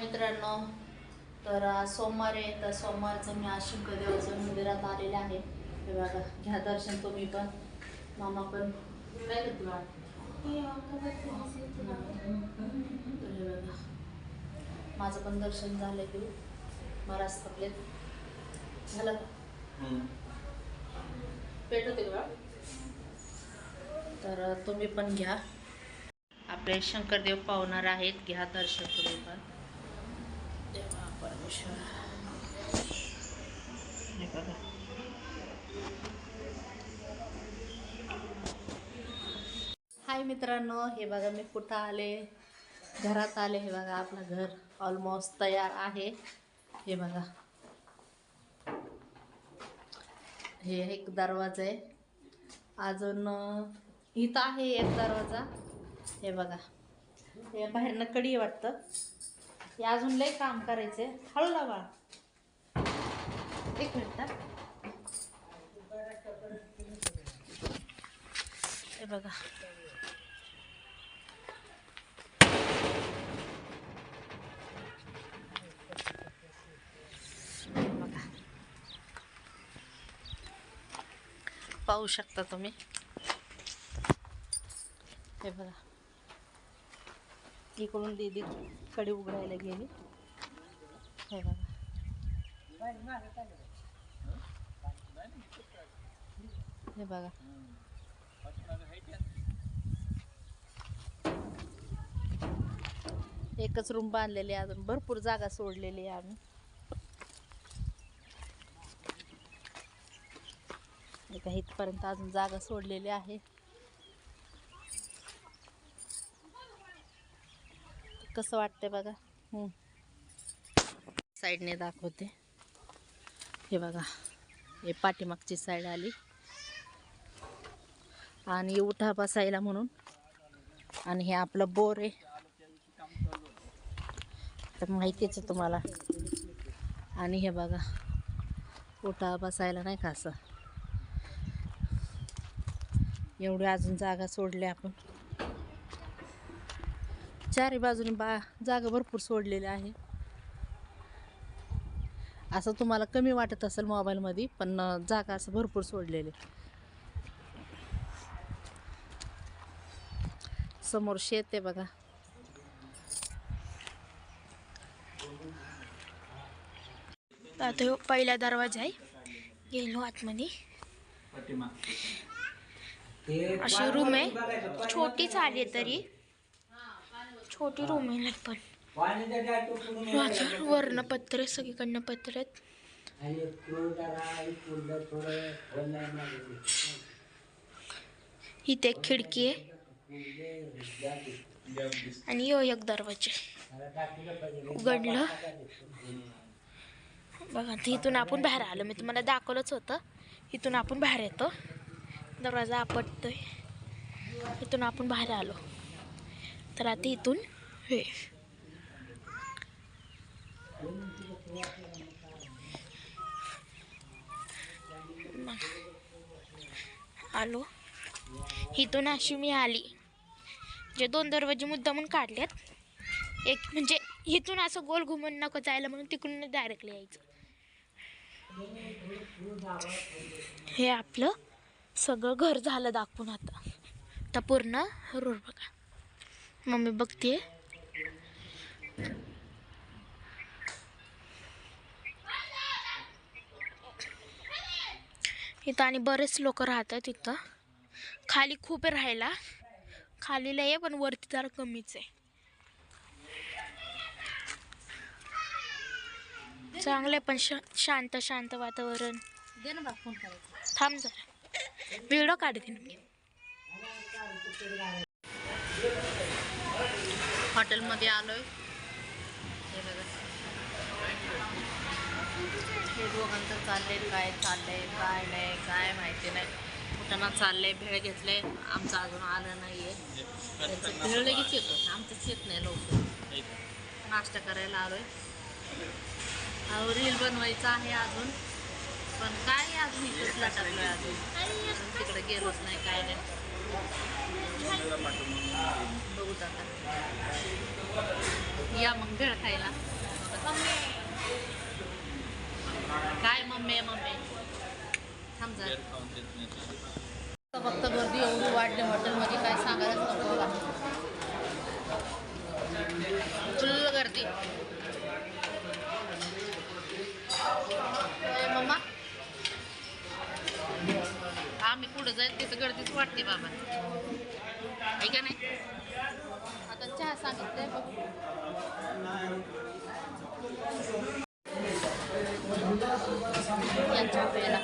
मित्रांनो तर सोमवार आहे तर सोमवारचं मी आज शंकरदेवाचं मंदिरात आलेले आहे. हे बघा घ्या दर्शन तुम्ही पण. मामा पण. काय करते बाळा? तर बघा माझं पण दर्शन झालं की महाराज थकलेत झालं का? पेट होते का? तर तुम्ही पण घ्या. आपले शंकरदेव पावणार आहेत घ्या दर्शन तुम्ही पण. हे बघा हाय मित्रांनो हे बघा मी कुठं आले? घरात आले. हे बघा आपलं घर ऑलमोस्ट तयार आहे. हे बघा. हे एक दरवाजा आहे. अजून इथं आहे एक दरवाजा. हे बघा. हे बाहेरनं कडी वाटतं. हे अजून लय काम करायचे हळू लावा. एक मिनिट हे बघा हे बघा. पाहू शकता तुम्ही? हे बघा. इकडून दीदी कडी उघडायला गेली. हे बघा. हे बघा. एकच रूम बांधलेली आहे अजून. भरपूर जागा सोडलेली आहे आम्ही. इथपर्यंत अजून जागा सोडलेली आहे. कसं वाटतंय बघा. साईडने दाखवते. हे बघा हे पाठीमागची साईड आली. आणि उठा बसायला म्हणून. आणि हे आपलं बोर आहे. तर माहितीच आहे तुम्हाला. आणि हे बघा उठा बसायला नाही का असं. एवढी अजून जागा सोडली आपण. चारी बाजूने बा जागा भरपूर सोडलेली आहे. असं तुम्हाला कमी वाटत असेल मोबाईलमध्ये पण जागा असं भरपूर सोडलेली. समोर शेत आहे बघा. आता पहिला दरवाजा आहे. गेलो आतमध्ये. अशी रूम आहे. छोटीच आली आहे तरी. छोटी रूम आहे पण. वाचा- वरनं पत्र सगळीकडनं पत्र आहेत. इथे एक खिडकी आहे. आणि यो एक दरवाजा आहे. उघडलं. बघा इथून आपण बाहेर आलो. मी तुम्हाला दाखवलंच होतं. इथून आपण बाहेर येतो. दरवाजा आपटतोय. इथून आपण बाहेर आलो. तर आता इथून हे. आलो. इथून अशी मी आली. जे दोन दरवाजे मुद्दामून काढलेत. एक म्हणजे इथून असं गोल घुमून नको जायला म्हणून तिकडून डायरेक्टली यायचं. हे आपलं सगळं घर झालं दाखवून आता. आता पूर्ण रोड बघा. मम्मी बघते इथं आणि बरेच लोक राहतात इथं. खाली खूप आहे राहायला. खालीला आहे पण वरती जरा कमीच आहे. चांगलं आहे पण शांत शांत वातावरण. ना थांब जरा. व्हिडिओ काढते ना मी. हॉटेलमध्ये आलोय. हे बघा. हे दोघांचं चाललंय काय चाललंय काय नाही काय माहिती नाही. कुठं चाललंय भेळ घेतलंय आमचं अजून आलं नाहीये. त्यांचं भेळ लगेच येतो. आमचंच येत नाही लवकर. नाश्ता करायला आलोय. अहो रील बनवायचं आहे अजून. पण काय अजून इथंच लाटलं अजून. तिकडे गेलोच नाही काय नाही. बघू आता. या मग भेळ खायला काय मम्मी मम्मी? थांब जा. फक्त गर्दी एवढी वाढली हॉटेलमध्ये काय सांगायलाच नको बघा गर्दी. आम्ही पुढे जाईल तिथं गर्दीच वाटते बाबा. आहे का नाही? आता चहा सांगितलंय बघ. यांच्या आपल्याला